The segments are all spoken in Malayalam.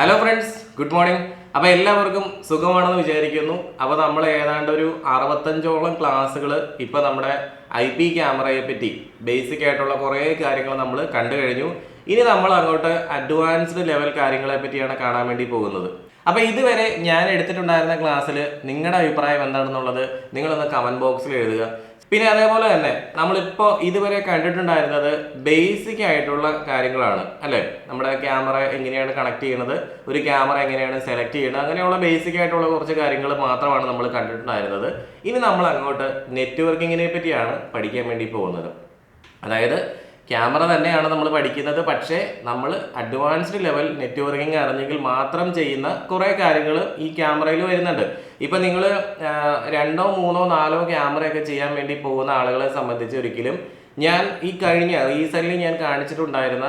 ഹലോ ഫ്രണ്ട്സ് ഗുഡ് മോർണിംഗ് അപ്പോൾ എല്ലാവർക്കും സുഖമാണെന്ന് വിചാരിക്കുന്നു. അപ്പോൾ നമ്മൾ ഏതാണ്ട് ഒരു അറുപത്തഞ്ചോളം ക്ലാസ്സുകൾ ഇപ്പോൾ നമ്മുടെ ഐ പി ക്യാമറയെ പറ്റി ബേസിക് ആയിട്ടുള്ള കുറേ കാര്യങ്ങൾ നമ്മൾ കണ്ടു കഴിഞ്ഞു. ഇനി നമ്മൾ അങ്ങോട്ട് അഡ്വാൻസ്ഡ് ലെവൽ കാര്യങ്ങളെ പറ്റിയാണ് കാണാൻ വേണ്ടി പോകുന്നത്. അപ്പോൾ ഇതുവരെ ഞാൻ എടുത്തിട്ടുണ്ടായിരുന്ന ക്ലാസ്സിൽ നിങ്ങളുടെ അഭിപ്രായം എന്താണെന്നുള്ളത് നിങ്ങളൊന്ന് കമന്റ് ബോക്സിൽ എഴുതുക. പിന്നെ അതേപോലെ തന്നെ നമ്മളിപ്പോൾ ഇതുവരെ കണ്ടിട്ടുണ്ടായിരുന്നത് ബേസിക് ആയിട്ടുള്ള കാര്യങ്ങളാണ് അല്ലേ? നമ്മുടെ ക്യാമറ എങ്ങനെയാണ് കണക്ട് ചെയ്യുന്നത് ഒരു ക്യാമറ എങ്ങനെയാണ് സെലക്ട് ചെയ്യുന്നത് അങ്ങനെയുള്ള ബേസിക് ആയിട്ടുള്ള കുറച്ച് കാര്യങ്ങൾ മാത്രമാണ് നമ്മൾ കണ്ടിട്ടുണ്ടായിരുന്നത്. ഇനി നമ്മൾ അങ്ങോട്ട് നെറ്റ്വർക്കിങ്ങിനെ പറ്റിയാണ് പഠിക്കാൻ വേണ്ടി പോകുന്നത്. അതായത് ക്യാമറ തന്നെയാണ് നമ്മൾ പഠിക്കുന്നത്. പക്ഷേ നമ്മൾ അഡ്വാൻസ്ഡ് ലെവൽ നെറ്റ്വർക്കിംഗ് അറിഞ്ഞെങ്കിൽ മാത്രം ചെയ്യുന്ന കുറേ കാര്യങ്ങൾ ഈ ക്യാമറയിൽ വരുന്നുണ്ട്. ഇപ്പം നിങ്ങൾ രണ്ടോ മൂന്നോ നാലോ ക്യാമറയൊക്കെ ചെയ്യാൻ വേണ്ടി പോകുന്ന ആളുകളെ സംബന്ധിച്ച് ഒരിക്കലും ഞാൻ ഈ കഴിഞ്ഞ റീസെന്റ്ലി ഞാൻ കാണിച്ചിട്ടുണ്ടായിരുന്ന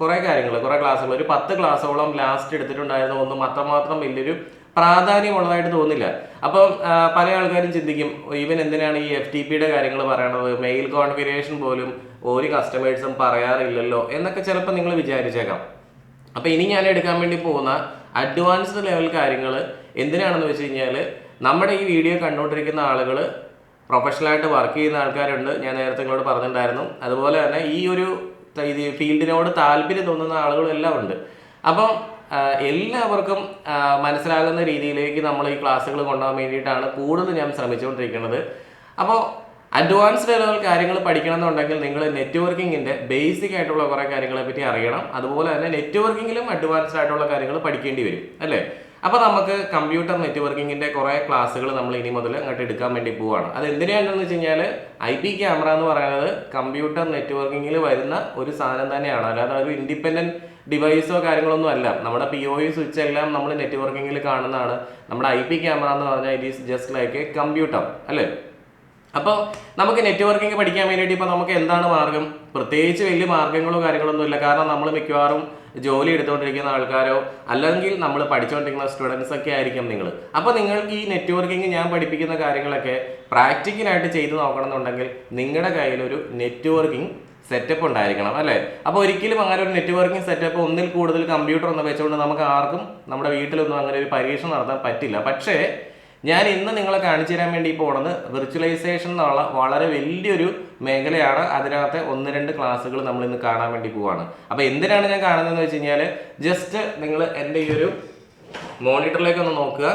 കുറേ കാര്യങ്ങൾ കുറേ ക്ലാസ്സുകൾ. ഒരു പത്ത് ക്ലാസ്സോളം ലാസ്റ്റ് എടുത്തിട്ടുണ്ടായിരുന്ന ഒന്നും അത്രമാത്രം വലിയൊരു പ്രാധാന്യമുള്ളതായിട്ട് തോന്നില്ല. അപ്പം പല ആൾക്കാരും ചിന്തിക്കും ഇവൻ എന്തിനാണ് ഈ എഫ് ടി പിയുടെ കാര്യങ്ങൾ പറയണത്? മെയിൽ കോൺഫിഗറേഷൻ പോലും ഒരു കസ്റ്റമേഴ്സും പറയാറില്ലല്ലോ എന്നൊക്കെ ചിലപ്പോൾ നിങ്ങൾ വിചാരിച്ചേക്കാം. അപ്പോൾ ഇനി ഞാൻ എടുക്കാൻ വേണ്ടി പോകുന്ന അഡ്വാൻസ്ഡ് ലെവൽ കാര്യങ്ങൾ എന്തിനാണെന്ന് വെച്ച് കഴിഞ്ഞാൽ നമ്മുടെ ഈ വീഡിയോ കണ്ടുകൊണ്ടിരിക്കുന്ന ആളുകൾ പ്രൊഫഷണലായിട്ട് വർക്ക് ചെയ്യുന്ന ആൾക്കാരുണ്ട്. ഞാൻ നേരത്തെ നിങ്ങളോട് പറഞ്ഞിട്ടുണ്ടായിരുന്നു. അതുപോലെ തന്നെ ഈ ഒരു ഇത് ഫീൽഡിനോട് താല്പര്യം തോന്നുന്ന ആളുകളും എല്ലാം ഉണ്ട്. അപ്പം എല്ലാവർക്കും മനസ്സിലാകുന്ന രീതിയിലേക്ക് നമ്മൾ ഈ ക്ലാസ്സുകൾ കൊണ്ടുപോകാൻ വേണ്ടിയിട്ടാണ് കൂടുതൽ ഞാൻ ശ്രമിച്ചുകൊണ്ടിരിക്കുന്നത്. അപ്പോൾ അഡ്വാൻസ്ഡ് ലെവൽ കാര്യങ്ങൾ പഠിക്കണം എന്നുണ്ടെങ്കിൽ നിങ്ങൾ നെറ്റ്വർക്കിങ്ങിന്റെ ബേസിക് ആയിട്ടുള്ള കുറേ കാര്യങ്ങളെ പറ്റി അറിയണം. അതുപോലെ തന്നെ നെറ്റ്വർക്കിങ്ങിലും അഡ്വാൻസ്ഡ് ആയിട്ടുള്ള കാര്യങ്ങൾ പഠിക്കേണ്ടി വരും. അല്ലേ? അപ്പോൾ നമുക്ക് കമ്പ്യൂട്ടർ നെറ്റ്വർക്കിങ്ങിന്റെ കുറേ ക്ലാസ്സുകൾ നമ്മൾ ഇനി മുതൽ അങ്ങോട്ട് എടുക്കാൻ വേണ്ടി പോവുകയാണ് അത് എന്തിനാണെന്ന് വെച്ച് കഴിഞ്ഞാൽ ഐ പി ക്യാമറ എന്ന് പറയുന്നത് കമ്പ്യൂട്ടർ നെറ്റ്വർക്കിങ്ങിൽ വരുന്ന ഒരു സാധനം തന്നെയാണ്. അല്ലാതെ ഒരു ഇൻഡിപെൻഡന്റ് ഡിവൈസോ കാര്യങ്ങളൊന്നും അല്ല. നമ്മുടെ പി ഒ സ്വിച്ച് എല്ലാം നമ്മൾ നെറ്റ്വർക്കിങ്ങിൽ കാണുന്നതാണ്. നമ്മുടെ ഐ പി ക്യാമറ എന്ന് പറഞ്ഞാൽ it is just like a computer അല്ലേ? അപ്പോൾ നമുക്ക് നെറ്റ്വർക്കിംഗ് പഠിക്കാൻ വേണ്ടിയിട്ട് ഇപ്പോൾ നമുക്ക് എന്താണ് മാർഗം? പ്രത്യേകിച്ച് വലിയ മാർഗങ്ങളോ കാര്യങ്ങളൊന്നും ഇല്ല. കാരണം നമ്മൾ മിക്കവാറും ജോലി എടുത്തുകൊണ്ടിരിക്കുന്ന ആൾക്കാരോ അല്ലെങ്കിൽ നമ്മൾ പഠിച്ചുകൊണ്ടിരിക്കുന്ന സ്റ്റുഡൻസ് ഒക്കെ ആയിരിക്കും നിങ്ങൾ അപ്പോൾ നിങ്ങൾക്ക് ഈ നെറ്റ്വർക്കിംഗ് ഞാൻ പഠിപ്പിക്കുന്ന കാര്യങ്ങളൊക്കെ പ്രാക്ടിക്കലായിട്ട് ചെയ്തു നോക്കണം എന്നുണ്ടെങ്കിൽ നിങ്ങളുടെ കയ്യിലൊരു നെറ്റ്വർക്കിംഗ് സെറ്റപ്പ് ഉണ്ടായിരിക്കണം അല്ലേ? അപ്പോൾ ഒരിക്കലും അങ്ങനെ ഒരു നെറ്റ്വർക്കിംഗ് സെറ്റപ്പ് ഒന്നിൽ കൂടുതൽ കമ്പ്യൂട്ടർ ഒന്ന് വെച്ചുകൊണ്ട് നമുക്ക് ആർക്കും നമ്മുടെ വീട്ടിലൊന്നും അങ്ങനെ ഒരു പരീക്ഷ നടത്താൻ പറ്റില്ല. പക്ഷേ ഞാൻ ഇന്ന് നിങ്ങളെ കാണിച്ചു തരാൻ വേണ്ടി പോണത് വിർച്വലൈസേഷൻ എന്നുള്ള വളരെ വലിയൊരു മേഖലയാണ്. അതിനകത്ത് ഒന്ന് രണ്ട് ക്ലാസ്സുകൾ നമ്മൾ ഇന്ന് കാണാൻ വേണ്ടി പോവാണ്. അപ്പോൾ എന്തിനാണ് ഞാൻ കാണുന്നതെന്ന് വെച്ച് കഴിഞ്ഞാൽ ജസ്റ്റ് നിങ്ങൾ എന്റെ ഈ ഒരു മോണിറ്ററിലേക്ക് ഒന്ന് നോക്കുക.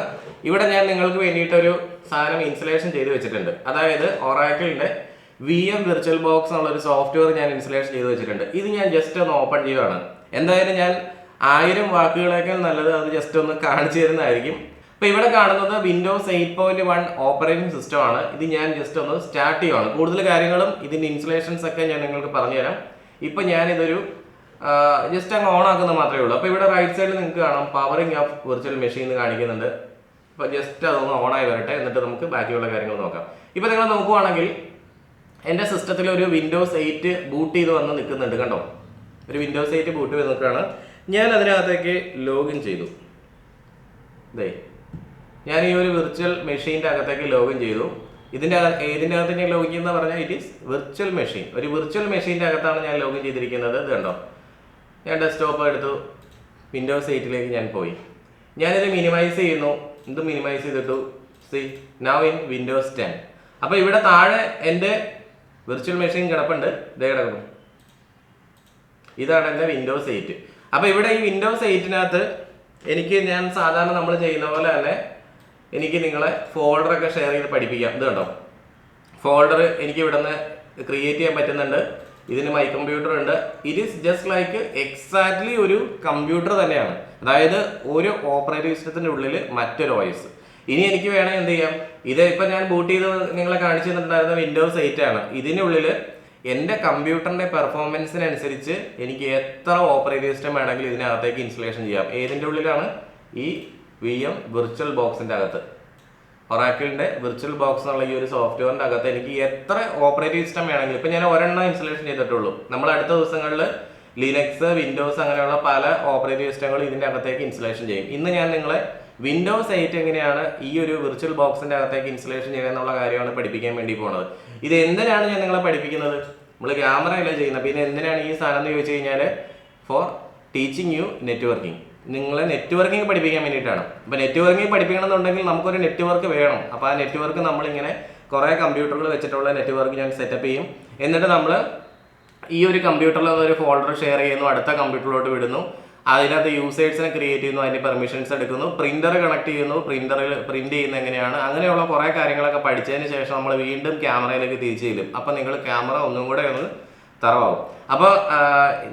ഇവിടെ ഞാൻ നിങ്ങൾക്ക് വേണ്ടിയിട്ടൊരു സാധനം ഇൻസ്റ്റലേഷൻ ചെയ്ത് വെച്ചിട്ടുണ്ട്. അതായത് ഒറാക്കിളിന്റെ വി എം വിർച്വൽ ബോക്സ് എന്നുള്ള ഒരു സോഫ്റ്റ്വെയർ ഞാൻ ഇൻസ്റ്റലേഷൻ ചെയ്ത് വെച്ചിട്ടുണ്ട്. ഇത് ഞാൻ ജസ്റ്റ് ഒന്ന് ഓപ്പൺ ചെയ്യുകയാണ് എന്തായാലും ഞാൻ ആയിരം വാക്കുകളേക്കാൾ നല്ലത് അത് ജസ്റ്റ് ഒന്ന് കാണിച്ചു തരുന്നതായിരിക്കും. അപ്പോൾ ഇവിടെ കാണുന്നത് Windows eight point one operating system ആണ്. ഇത് ഞാൻ ജസ്റ്റ് ഒന്ന് സ്റ്റാർട്ട് ചെയ്യുവാണ്. കൂടുതൽ കാര്യങ്ങളും ഇതിന്റെ ഇൻസുലേഷൻസ് ഒക്കെ ഞാൻ നിങ്ങൾക്ക് പറഞ്ഞുതരാം. ഇപ്പം ഞാനിതൊരു ജസ്റ്റ് അങ്ങ് ഓൺ ആക്കുന്നത് മാത്രമേ ഉള്ളൂ. അപ്പോൾ ഇവിടെ റൈറ്റ് സൈഡിൽ നിങ്ങൾക്ക് കാണാം പവറിങ് ഓഫ് വിർച്വൽ മെഷീൻ കാണിക്കുന്നുണ്ട്. അപ്പോൾ ജസ്റ്റ് അതൊന്ന് ഓൺ ആയി വരട്ടെ. എന്നിട്ട് നമുക്ക് ബാക്കിയുള്ള കാര്യങ്ങൾ നോക്കാം. ഇപ്പോൾ നിങ്ങൾ നോക്കുവാണെങ്കിൽ എന്റെ സിസ്റ്റത്തിൽ ഒരു വിൻഡോസ് എയ്റ്റ് ബൂട്ട് ചെയ്ത് വന്ന് നിൽക്കുന്നുണ്ട് കണ്ടോ? ഒരു വിൻഡോസ് എയ്റ്റ് ബൂട്ട് ചെയ്ത് നിൽക്കുകയാണ്. ഞാൻ അതിനകത്തേക്ക് ലോഗിൻ ചെയ്തു. ദേ ഞാൻ ഈ ഒരു വിർച്വൽ മെഷീന്റെ അകത്തേക്ക് ലോഗിൻ ചെയ്തു. ഇതിന്റെ ഏതിന്റെ അകത്ത് ലോഗിൻ ചെയ്യുന്ന പറഞ്ഞാൽ ഇറ്റ് ഈസ് വിർച്വൽ മെഷീൻ ഒരു വിർച്വൽ മെഷീന്റെ അകത്താണ് ഞാൻ ലോഗിൻ ചെയ്തിരിക്കുന്നത്. ഇത് കണ്ടോ? ഞാൻ ഡെസ്ക്ടോപ്പ് എടുത്തു. വിൻഡോസ് എയ്റ്റിലേക്ക് ഞാൻ പോയി. ഞാനിത് മിനിമൈസ് ചെയ്യുന്നു. ഇത് മിനിമൈസ് ചെയ്തിട്ടു. See now in Windows ten അപ്പോൾ ഇവിടെ താഴെ എന്റെ വിർച്വൽ മെഷീൻ കിടപ്പുണ്ട്. ഇതേ കിടക്കുന്നു. ഇതാണ് എന്റെ വിൻഡോസ് എയ്റ്റ് അപ്പോൾ ഇവിടെ ഈ വിൻഡോസ് എയ്റ്റിനകത്ത് എനിക്ക് ഞാൻ സാധാരണ നമ്മൾ ചെയ്യുന്ന പോലെ തന്നെ എനിക്ക് നിങ്ങളെ ഫോൾഡറൊക്കെ ഷെയർ ചെയ്ത് പഠിപ്പിക്കാം. ഇത് കണ്ടോ? ഫോൾഡർ എനിക്ക് ഇവിടെ നിന്ന് ക്രിയേറ്റ് ചെയ്യാൻ പറ്റുന്നുണ്ട്. ഇതിന് മൈ കമ്പ്യൂട്ടർ ഉണ്ട്. It is just like exactly ഒരു കമ്പ്യൂട്ടർ തന്നെയാണ്. അതായത് ഒരു ഓപ്പറേറ്റിംഗ് സിസ്റ്റത്തിന്റെ ഉള്ളിൽ മറ്റൊരു വോയിസ് ഇനി എനിക്ക് വേണമെങ്കിൽ എന്ത് ചെയ്യാം? ഇത് ഇപ്പം ഞാൻ ബൂട്ട് ചെയ്ത് നിങ്ങളെ കാണിച്ചു തന്നിട്ടുണ്ടായിരുന്ന വിൻഡോസ് എയ്റ്റ് ആണ്. ഇതിനുള്ളിൽ എന്റെ കമ്പ്യൂട്ടറിന്റെ പെർഫോമൻസിനനുസരിച്ച് എനിക്ക് എത്ര ഓപ്പറേറ്റിംഗ് സിസ്റ്റം വേണമെങ്കിലും ഇതിനകത്തേക്ക് ഇൻസ്റ്റലേഷൻ ചെയ്യാം. ഏതിന്റെ ഉള്ളിലാണ്? ഈ വി എം വിർച്വൽ ബോക്സിന്റെ അകത്ത്. ഒറാക്കിളിന്റെ വിർച്വൽ ബോക്സ് എന്നുള്ള ഈ ഒരു സോഫ്റ്റ്വെയറിന്റെ അകത്ത് എനിക്ക് എത്ര ഓപ്പറേറ്റിംഗ് സിസ്റ്റം വേണമെങ്കിലും ഇപ്പൊ ഞാൻ ഒരെണ്ണം ഇൻസ്റ്റലേഷൻ ചെയ്തിട്ടുള്ളൂ. നമ്മൾ അടുത്ത ദിവസങ്ങളിൽ ലിനക്സ് വിൻഡോസ് അങ്ങനെയുള്ള പല ഓപ്പറേറ്റിംഗ് സിസ്റ്റങ്ങൾ ഇതിന്റെ അകത്തേക്ക് ഇൻസ്റ്റലേഷൻ ചെയ്യും. ഇന്ന് ഞാൻ നിങ്ങളെ വിൻഡോസ് എയ്റ്റ് എങ്ങനെയാണ് ഈ ഒരു വിർച്വൽ ബോക്സിന്റെ അകത്തേക്ക് ഇൻസ്റ്റലേഷൻ ചെയ്യുക എന്നുള്ള കാര്യമാണ് പഠിപ്പിക്കാൻ വേണ്ടി പോണത്. ഇത് എന്തിനാണ് ഞാൻ നിങ്ങളെ പഠിപ്പിക്കുന്നത്? നമ്മൾ ക്യാമറയല്ല ചെയ്യുന്നത്. പിന്നെ എന്തിനാണ് ഈ സാധനം എന്ന് ചോദിച്ചു കഴിഞ്ഞാൽ ഫോർ ടീച്ചിങ് യു നെറ്റ്വർക്കിംഗ് നിങ്ങളെ നെറ്റ്വർക്കിംഗ് പഠിപ്പിക്കാൻ വേണ്ടിയിട്ടാണ്. അപ്പോൾ നെറ്റ്വർക്കിംഗ് പഠിപ്പിക്കണം എന്നുണ്ടെങ്കിൽ നമുക്കൊരു നെറ്റ്വർക്ക് വേണം. അപ്പോൾ ആ നെറ്റ്വർക്ക് നമ്മളിങ്ങനെ കുറേ കമ്പ്യൂട്ടറുകൾ വെച്ചിട്ടുള്ള നെറ്റ്വർക്ക് ഞാൻ സെറ്റപ്പ് ചെയ്യും. എന്നിട്ട് നമ്മൾ ഈ ഒരു കമ്പ്യൂട്ടറിൽ ഒരു ഫോൾഡർ ഷെയർ ചെയ്യുന്നു അടുത്ത കമ്പ്യൂട്ടറിലോട്ട് വിടുന്നു. അതിനകത്ത് യൂസേഴ്സിനെ ക്രിയേറ്റ് ചെയ്യുന്നു അതിന്റെ പെർമിഷൻസ് എടുക്കുന്നു. പ്രിന്റർ കണക്ട് ചെയ്യുന്നു പ്രിന്ററിൽ പ്രിന്റ് ചെയ്യുന്ന എങ്ങനെയാണ്? അങ്ങനെയുള്ള കുറേ കാര്യങ്ങളൊക്കെ പഠിച്ചതിന് ശേഷം നമ്മൾ വീണ്ടും ക്യാമറയിലേക്ക് തിരിച്ചു ചെല്ലും. അപ്പോൾ നിങ്ങൾ ക്യാമറ ഒന്നും കൂടെ ഒന്ന് തറവാകും അപ്പോൾ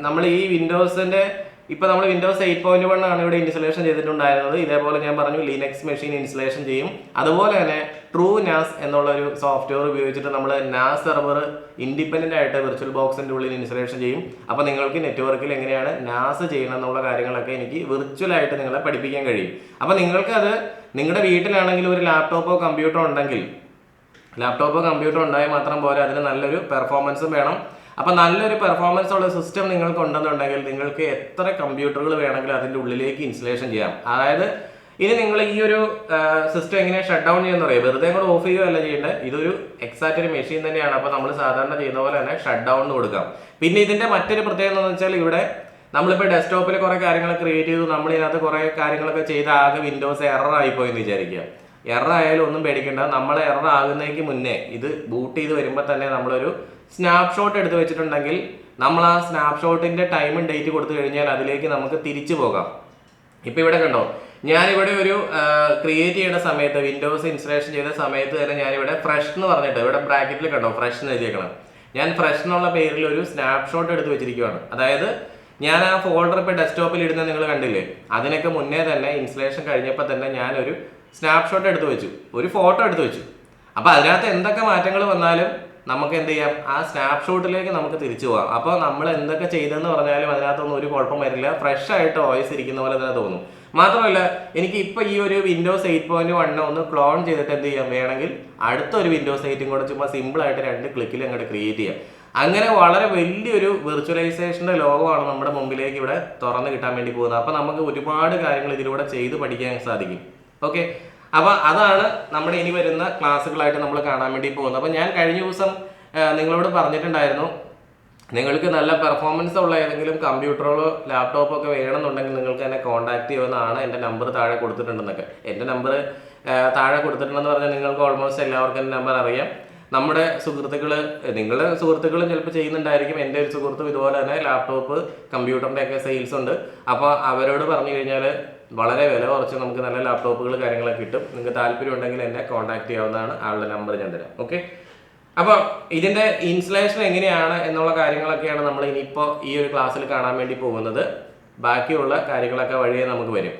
നമ്മൾ ഈ വിൻഡോസിന്റെ ഇപ്പൊ നമ്മൾ വിൻഡോസ് എയ്റ്റ് പോയിന്റ് വൺ ആണ് ഇവിടെ ഇൻസ്റ്റലേഷൻ ചെയ്തിട്ടുണ്ടായിരുന്നത്. ഇതേപോലെ ഞാൻ പറഞ്ഞു ലിനക്സ് മെഷീൻ ഇൻസ്റ്റലേഷൻ ചെയ്യും. അതുപോലെ തന്നെ ട്രൂ നാസ് എന്നുള്ള ഒരു സോഫ്റ്റ്വെയർ ഉപയോഗിച്ചിട്ട് നമ്മൾ നാസ് സെർവർ ഇൻഡിപെൻഡന്റ് ആയിട്ട് വിർച്വൽ ബോക്സിന്റെ ഉള്ളിൽ ഇൻസ്റ്റലേഷൻ ചെയ്യും. അപ്പോൾ നിങ്ങൾക്ക് നെറ്റ്വർക്കിൽ എങ്ങനെയാണ് നാസ് ചെയ്യണം എന്നുള്ള കാര്യങ്ങളൊക്കെ എനിക്ക് വിർച്വൽ ആയിട്ട് നിങ്ങളെ പഠിപ്പിക്കാൻ കഴിയും. അപ്പോൾ അത് നിങ്ങളുടെ വീട്ടിലാണെങ്കിൽ ഒരു ലാപ്ടോപ്പോ കമ്പ്യൂട്ടറോ ഉണ്ടെങ്കിൽ ലാപ്ടോപ്പോ കമ്പ്യൂട്ടറോ ഉണ്ടായാൽ മാത്രം പോരാ അതിന് നല്ലൊരു പെർഫോമൻസും വേണം. അപ്പം നല്ലൊരു പെർഫോമൻസ് ഉള്ള സിസ്റ്റം നിങ്ങൾക്ക് ഉണ്ടെന്നുണ്ടെങ്കിൽ നിങ്ങൾക്ക് എത്ര കമ്പ്യൂട്ടറുകൾ വേണമെങ്കിലും അതിന്റെ ഉള്ളിലേക്ക് ഇൻസ്റ്റലേഷൻ ചെയ്യാം. അതായത് ഇനി നിങ്ങൾ ഈ ഒരു സിസ്റ്റം എങ്ങനെ ഷട്ട് ഡൗൺ ചെയ്യുന്ന പറയുക. വെറുതെ കൂടെ ഓഫ് ചെയ്യുകയല്ല ചെയ്യേണ്ടത്. ഇതൊരു എക്സാക്റ്റ് ഒരു മെഷീൻ തന്നെയാണ്. അപ്പോൾ നമ്മൾ സാധാരണ ചെയ്യുന്ന പോലെ തന്നെ ഷട്ട് ഡൗൺ കൊടുക്കാം. പിന്നെ ഇതിന്റെ മറ്റൊരു പ്രത്യേകത എന്ന് വെച്ചാൽ ഇവിടെ നമ്മളിപ്പോൾ ഡെസ്ക്ടോപ്പിൽ കുറേ കാര്യങ്ങൾ ക്രിയേറ്റ് ചെയ്തു. നമ്മൾ ഇതിനകത്ത് കുറേ കാര്യങ്ങളൊക്കെ ചെയ്ത് ആകെ വിൻഡോസ് എറർ ആയിപ്പോയി എന്ന് വിചാരിക്കുക. എറർ ആയാലും ഒന്നും പേടിക്കണ്ട. നമ്മൾ എറർ ആകുന്നതിന് മുന്നേ ഇത് ബൂട്ട് ചെയ്ത് വരുമ്പോൾ തന്നെ നമ്മളൊരു സ്നാപ്ഷോട്ട് എടുത്ത് വെച്ചിട്ടുണ്ടെങ്കിൽ നമ്മൾ ആ സ്നാപ്ഷോട്ടിന്റെ ടൈമും ഡേറ്റ് കൊടുത്തു കഴിഞ്ഞാൽ അതിലേക്ക് നമുക്ക് തിരിച്ചു പോകാം. ഇപ്പൊ ഇവിടെ കണ്ടോ? ഞാനിവിടെ ഒരു ക്രിയേറ്റ് ചെയ്യുന്ന സമയത്ത് വിൻഡോസ് ഇൻസ്റ്റലേഷൻ ചെയ്ത സമയത്ത് തന്നെ ഞാനിവിടെ ഫ്രഷ് എന്ന് പറഞ്ഞിട്ട് ഇവിടെ ബ്രാക്കറ്റിൽ കണ്ടോ? ഫ്രഷ് എന്ന് എഴുതിയേക്കണം ഞാൻ ഫ്രഷ് എന്നുള്ള പേരിൽ ഒരു സ്നാപ്ഷോട്ട് എടുത്ത് വെച്ചിരിക്കുകയാണ് അതായത് ഞാൻ ആ ഫോൾഡർ ഇപ്പോൾ ഡെസ്ക്ടോപ്പിൽ ഇടുന്നത് നിങ്ങൾ കണ്ടില്ലേ? അതിനൊക്കെ മുന്നേ തന്നെ ഇൻസ്റ്റലേഷൻ കഴിഞ്ഞപ്പോൾ തന്നെ ഞാനൊരു സ്നാപ്ഷോട്ട് എടുത്തു വെച്ചു. ഒരു ഫോട്ടോ എടുത്തു വെച്ചു. അപ്പോൾ അതിനകത്ത് എന്തൊക്കെ മാറ്റങ്ങൾ വന്നാലും നമുക്ക് എന്ത് ചെയ്യാം? ആ സ്നാപ്ഷോട്ടിലേക്ക് നമുക്ക് തിരിച്ചു പോകാം. അപ്പോൾ നമ്മൾ എന്തൊക്കെ ചെയ്തെന്ന് പറഞ്ഞാലും അതിനകത്തൊന്നും ഒരു കുഴപ്പം വരില്ല. ഫ്രഷ് ആയിട്ട് വോയിസ് ഇരിക്കുന്ന പോലെ തന്നെ തോന്നും. മാത്രമല്ല എനിക്ക് ഇപ്പോൾ ഈ ഒരു വിൻഡോസ് എയ്റ്റ് പോയിന്റ് വണ്ണ് ഒന്ന് ക്ലോൺ ചെയ്തിട്ട് എന്ത് ചെയ്യാം? വേണമെങ്കിൽ അടുത്തൊരു വിൻഡോസ് എയ്റ്റും കൂടെ ചുമ്മാ സിമ്പിൾ ആയിട്ട് രണ്ട് ക്ലിക്കിൽ അങ്ങോട്ട് ക്രിയേറ്റ് ചെയ്യാം. അങ്ങനെ വളരെ വലിയൊരു വെർച്വലൈസേഷന്റെ ലോകമാണ് നമ്മുടെ മുമ്പിലേക്ക് ഇവിടെ തുറന്നു കിട്ടാൻ വേണ്ടി പോകുന്നത്. അപ്പോൾ നമുക്ക് ഒരുപാട് കാര്യങ്ങൾ ഇതിലൂടെ ചെയ്ത് പഠിക്കാൻ സാധിക്കും. ഓക്കെ അപ്പോൾ അതാണ് നമ്മുടെ ഇനി വരുന്ന ക്ലാസ്സുകളായിട്ട് നമ്മൾ കാണാൻ വേണ്ടി പോകുന്നത്. അപ്പോൾ ഞാൻ കഴിഞ്ഞ ദിവസം നിങ്ങളോട് പറഞ്ഞിട്ടുണ്ടായിരുന്നു നിങ്ങൾക്ക് നല്ല പെർഫോമൻസ് ഉള്ള ഏതെങ്കിലും കമ്പ്യൂട്ടറോ ലാപ്ടോപ്പോ ഒക്കെ വേണമെന്നുണ്ടെങ്കിൽ നിങ്ങൾക്ക് എന്നെ കോൺടാക്ട് ചെയ്യുമെന്നാണ് എന്റെ നമ്പർ താഴെ കൊടുത്തിട്ടുണ്ടെന്നൊക്കെ. എന്റെ നമ്പർ താഴെ കൊടുത്തിട്ടുണ്ടെന്ന് പറഞ്ഞാൽ നിങ്ങൾക്ക് ഓൾമോസ്റ്റ് എല്ലാവർക്കും എന്റെ നമ്പർ അറിയാം. നമ്മുടെ സുഹൃത്തുക്കൾ നിങ്ങളുടെ സുഹൃത്തുക്കളും ചിലപ്പോൾ ചെയ്യുന്നുണ്ടായിരിക്കും. എന്റെ ഒരു സുഹൃത്തും ഇതുപോലെ തന്നെ ലാപ്ടോപ്പ് കമ്പ്യൂട്ടറിന്റെ ഒക്കെ സെയിൽസ് ഉണ്ട്. അപ്പോൾ അവരോട് പറഞ്ഞു കഴിഞ്ഞാൽ വളരെ വില കുറച്ച് നമുക്ക് നല്ല ലാപ്ടോപ്പുകൾ കാര്യങ്ങളൊക്കെ കിട്ടും. നിങ്ങൾക്ക് താല്പര്യം ഉണ്ടെങ്കിൽ എന്നെ കോൺടാക്ട് ചെയ്യാവുന്നതാണ് ആളുടെ നമ്പർ ഞാൻ തരാം. ഓക്കെ അപ്പോൾ ഇതിന്റെ ഇൻസ്റ്റലേഷൻ എങ്ങനെയാണ് എന്നുള്ള കാര്യങ്ങളൊക്കെയാണ് നമ്മൾ ഇനിയിപ്പോൾ ഈ ഒരു ക്ലാസ്സിൽ കാണാൻ വേണ്ടി പോകുന്നത്. ബാക്കിയുള്ള കാര്യങ്ങളൊക്കെ വഴിയേ നമുക്ക് വരും.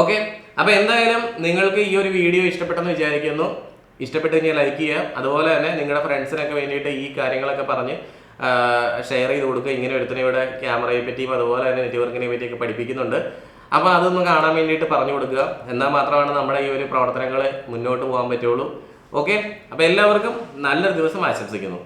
ഓക്കെ അപ്പോൾ എന്തായാലും നിങ്ങൾക്ക് ഈ ഒരു വീഡിയോ ഇഷ്ടപ്പെട്ടെന്ന് വിചാരിക്കുന്നു. ഇഷ്ടപ്പെട്ട് കഴിഞ്ഞാൽ ലൈക്ക് ചെയ്യുക. അതുപോലെ തന്നെ നിങ്ങളുടെ ഫ്രണ്ട്സിനൊക്കെ വേണ്ടിയിട്ട് ഈ കാര്യങ്ങളൊക്കെ പറഞ്ഞ് ഷെയർ ചെയ്ത് കൊടുക്കുക. ഇങ്ങനെ ഒരുത്തിനെ ഇവിടെ ക്യാമറയെ പറ്റിയും അതുപോലെ തന്നെ നെറ്റ്വർക്കിനെ പറ്റിയൊക്കെ പഠിപ്പിക്കുന്നുണ്ട്. അപ്പോൾ അതൊന്ന് കാണാൻ വേണ്ടിയിട്ട് പറഞ്ഞു കൊടുക്കുക. എന്നാൽ മാത്രമാണ് നമ്മുടെ ഈ ഒരു പ്രവർത്തനങ്ങൾ മുന്നോട്ട് പോകാൻ പറ്റുള്ളൂ. ഓക്കെ അപ്പോൾ എല്ലാവർക്കും നല്ലൊരു ദിവസം ആശംസിക്കുന്നു.